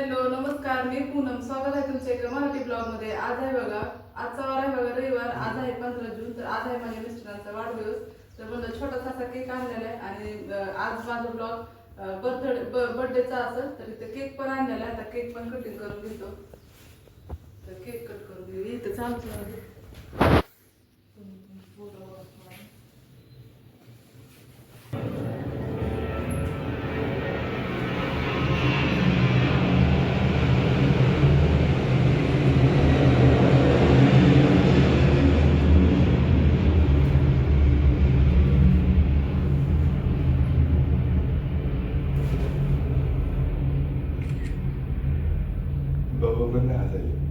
Hello नमस्कार. मी पूनम. स्वागत आहे तुमच्या एका मराठी ब्लॉगमध्ये आज आहे बघा आजचा वार आहे बघा रविवार. आज आहे पंधरा जून तर आज आहे माझ्या मिस्टरांचा वाढदिवस. तर म्हणलं छोटासा असा केक आणलेला आहे आणि आज माझा ब्लॉग बर्थडे बर्थडेचा असेल तर इथे केक पण आणलेला आहे. आता केक पण कटिंग करून घेतो. तर केक कट करून घेऊ. इथं चालू बाबा पण नाही हसायचे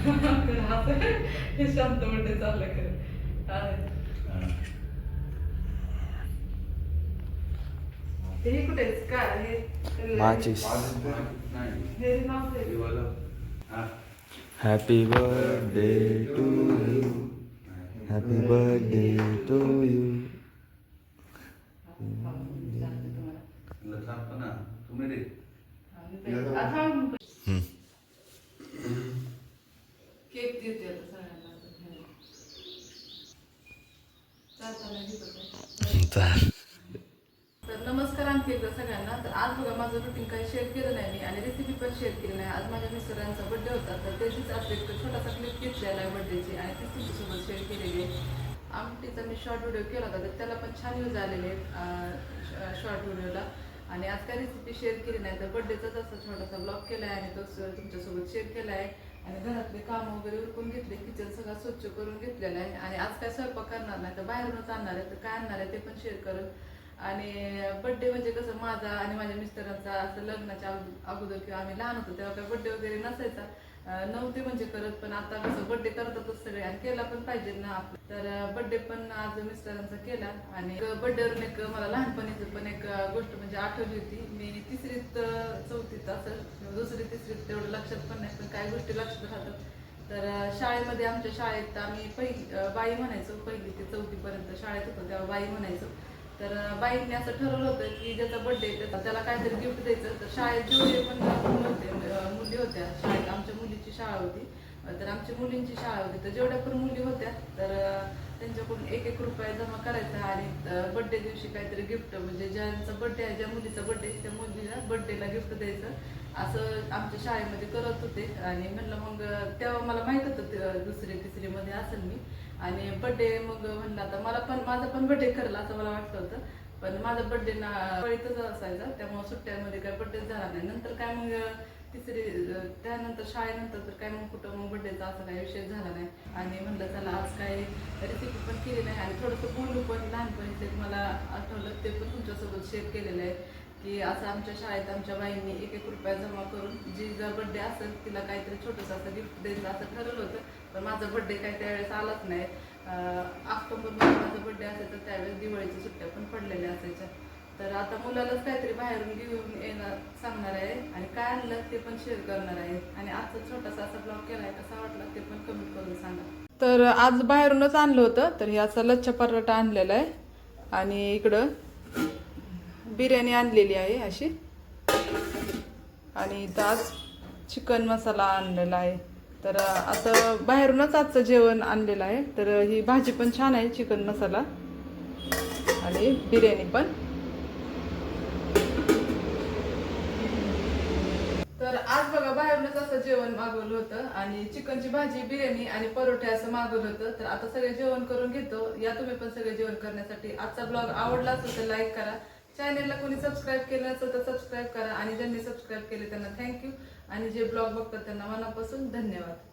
हे शांत बर्थडे चाललंय खरं. आहे. ते हे कुठे आहे? काय हे माचीस. हे. Happy birthday to you happy birthday to you सांगते तुम्हाला. या आता हम्म. केक देते आता सगळ्यांना चालताना घेतो का? चाल तर नमस्कार आणखी एकदा सगळ्यांना. तर आज बघा माझं रुटीन काही शेअर केलं नाही मी आणि रेसिपी पण शेअर केली नाही. आज माझ्या मिस्टरांचा बर्थडे होता तर त्याचीच आज एक छोटासा क्लिप घेतलेला आहे बर्थडेची आणि ती तुमच्यासोबत शेअर केलेली आहे. आमटीचा मी शॉर्ट व्हिडिओ केला होता तर त्याला पण छान व्ह्यूज आलेले आहेत शॉर्ट व्हिडिओला आणि आज काय रेसिपी शेअर केली नाही तर बर्थडेचाच असा छोटासा ब्लॉग केला आहे आणि तो तुमच्यासोबत शेअर केला आहे आणि घरातले काम वगैरे उरकून घेतले किचन सगळं स्वच्छ करून घेतलेलं आहे. आणि आज काय स्वयंपाक करणार नाही तर बाहेरूनच आणणार आहे. तर काय आणणार आहे ते पण शेअर करू आणि बड्डे म्हणजे कसं माझा आणि माझ्या मिस्टरांचा असं लग्नाच्या अगोदर किंवा आम्ही लहान होतो तेव्हा काय बड्डे वगैरे नसायचा. नव्हते म्हणजे करत पण आता कसं बड्डे करतातच सगळे आणि केला पण पाहिजे ना आपलं. तर बड्डे पण आज मिस्टरांचा केला आणि बड्डेवरून एक मला लहानपणीच पण एक गोष्ट म्हणजे आठवली होती. मी तिसरीत चौथीत असं दुसरी तिसरीत तेवढं लक्षात पण नाही पण काही गोष्टी लक्षात राहतात. तर शाळेमध्ये आमच्या शाळेत आम्ही पहिली बाई म्हणायचो पहिली ते चौथीपर्यंत शाळेत होतो तेव्हा बाई म्हणायचो तर बाईंनी असं ठरवलं होतं की ज्याचा बर्थडे त्याला काहीतरी गिफ्ट द्यायचं. तर शाळेत जेवढे पण होते मुली होत्या शाळेत आमच्या मुलीची शाळा होती. तर आमच्या मुलींची शाळा होती. तर जेवढ्या पण मुली होत्या तर त्यांच्याकडून एक एक रुपया जमा करायचा आणि बर्थडे दिवशी काहीतरी गिफ्ट म्हणजे ज्यांचा बर्थडे आहे ज्या मुलीचा बर्थडे त्या मुलीला बर्थडेला गिफ्ट द्यायचं. असं आमच्या शाळेमध्ये करत होते. आणि म्हणलं मग तेव्हा मला माहीत होतं दुसरी तिसरी तिसरीमध्ये असेल मी. आणि बर्थडे मग म्हणलं आता मला पण माझा पण बर्थडे करला असं मला वाटलं होतं. पण माझा बर्थडे ना वळीतच असायचा. त्यामुळे सुट्ट्यामध्ये काय बर्थडे झाला नाही. नंतर काय मग तिसरी त्यानंतर शाळेनंतर तर काय मग कुठं मग बड्डेचा असा काही विषय झाला नाही. आणि म्हणलं चला आज काय रेसिपी पण केली नाही आणि थोडंसं बोलू पण लहानपणी ते मला आठवलं ते पण तुमच्यासोबत शेअर केलेलं आहे की असं आमच्या शाळेत आमच्या बाईंनी एक एक रुपया जमा करून जी जर बड्डे असेल तिला काहीतरी छोटंसं असं गिफ्ट द्यायचं असं ठरवलं होतं. पण माझा बड्डे काही त्यावेळेस आलाच नाही. ऑक्टोबरमध्ये माझा असेल असायचा त्यावेळेस दिवाळीच्या सुट्ट्या पण पडलेल्या असायच्या. तर आता मुलालाच काहीतरी बाहेरून घेऊन येणार सांगणार आहे आणि काय आणलं ते पण शेअर करणार आहे. आणि आजचा छोटासा असा ब्लॉग केलाय कसा वाटला ते पण कमेंट करून सांगा. तर आज बाहेरूनच आणलं होतं तर हे असा लच्छा पराठा आणलेला आहे. आणि इकडं बिर्याणी आणलेली आहे अशी. आणि इथं आज चिकन मसाला आणलेला आहे. तर असं बाहेरूनच आजचं जेवण आणलेलं आहे. तर ही भाजी पण छान आहे चिकन मसाला. आणि बिर्याणी पण. तर आज बघा बाहेरूनच असं जेवण मागवलं होतं आणि चिकनची भाजी बिर्याणी आणि परोठे असं मागवलं होतं. तर आता सगळे जेवण करून घेतो. या तुम्ही पण सगळे जेवण करण्यासाठी आजचा ब्लॉग आवडला असेल तर लाईक करा. चॅनेलला कोणी सबस्क्राईब केलं नसेल तर सबस्क्राईब करा आणि ज्यांनी सबस्क्राईब केले त्यांना थँक्यू आणि जे ब्लॉग बघतात त्यांना मनापासून धन्यवाद.